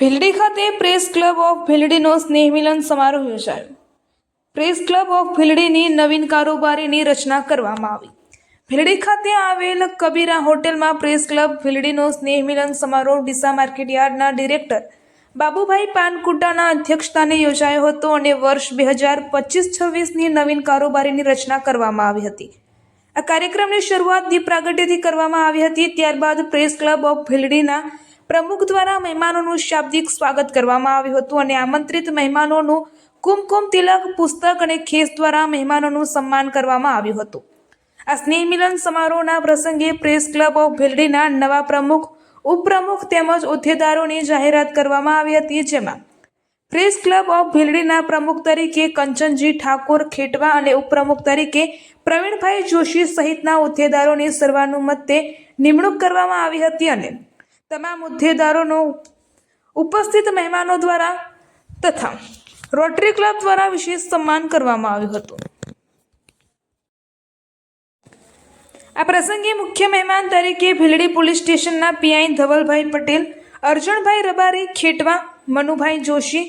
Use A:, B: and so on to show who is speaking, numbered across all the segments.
A: ભીલડી ખાતે press club of ભીલડીનો સ્નેહ મિલન સમારોહ યોજાયો. પ્રેસ ક્લબ ઓફ ભીલડીની નવીન કારોબારીની રચના કરવામાં આવી. ભીલડી ખાતે આવેલ કબીરા હોટેલમાં પ્રેસ ક્લબ ભીલડીનો સ્નેહ સમારોહ ડીસા માર્કેટ યાર્ડના ડિરેક્ટર બાબુભાઈ પાનકુટાના અધ્યક્ષસ્થાને યોજાયો હતો અને વર્ષ બે હજાર પચીસ છવ્વીસની નવીન કારોબારીની રચના કરવામાં આવી હતી. આ કાર્યક્રમની શરૂઆત દીપ પ્રાગટ્યથી કરવામાં આવી હતી. ત્યારબાદ પ્રેસ ક્લબ ઓફ ભીલડીના પ્રમુખ દ્વારા મહેમાનોનું શાબ્દિક સ્વાગત કરવામાં આવ્યું હતું અને આમંત્રિત મહેમાનોનું કુમકુમ તિલક, પુસ્તક અને ખેસ દ્વારા મહેમાનોનું સન્માન કરવામાં આવ્યું હતું. આ સ્નેહ મિલન સમારોહના પ્રસંગે પ્રેસ ક્લબ ઓફ ભીલડીના નવા પ્રમુખ, ઉપપ્રમુખ તેમજ હોદ્દેદારોની જાહેરાત કરવામાં આવી હતી, જેમાં પ્રેસ ક્લબ ઓફ ભીલડીના પ્રમુખ તરીકે કંચનજી ઠાકોર ખેટવા અને ઉપપ્રમુખ તરીકે પ્રવીણભાઈ જોશી સહિતના હોદ્દેદારોની સર્વાનુમતે નિમણૂક કરવામાં આવી હતી અને તમામ હોદ્દેદારોનો ઉપસ્થિત મહેમાનો દ્વારા તથા રોટરી ક્લબ દ્વારા વિશેષ સન્માન કરવામાં આવ્યું હતું. આ પ્રસંગે મુખ્ય મહેમાન તરીકે ભીલડી પોલીસ સ્ટેશનના પીઆઈ ધવલભાઈ પટેલ, અર્જુનભાઈ રબારી, ખેટવા, મનુભાઈ જોશી,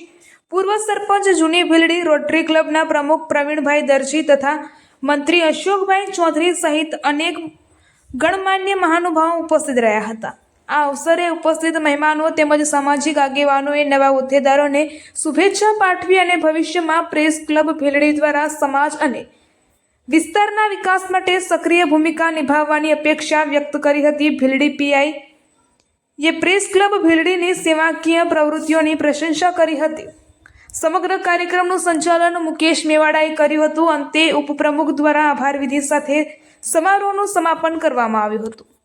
A: પૂર્વ સરપંચ જૂની ભીલડી રોટરી ક્લબના પ્રમુખ પ્રવીણભાઈ દરજી તથા મંત્રી અશોકભાઈ ચૌધરી સહિત અનેક ગણમાન્ય મહાનુભાવો ઉપસ્થિત રહ્યા હતા. આ અવસરે ઉપસ્થિત મહેમાનો તેમજ સામાજિક આગેવાનોએ નવા હોદ્દેદારોને શુભેચ્છા પાઠવી અને ભવિષ્યમાં પ્રેસ ક્લબ ભેલડી દ્વારા સમાજ અને વિસ્તારના વિકાસ માટે સક્રિય ભૂમિકા નિભાવવાની અપેક્ષા વ્યક્ત કરી હતી ભીલડી પીઆઈ. એ પ્રેસ ક્લબ ભીલડીની સેવાકીય પ્રવૃત્તિઓની પ્રશંસા કરી હતી. સમગ્ર કાર્યક્રમનું સંચાલન મુકેશ મેવાડાએ કર્યું હતું. અંતે ઉપપ્રમુખ દ્વારા આભાર વિધિ સાથે સમારોહનું સમાપન કરવામાં આવ્યું હતું.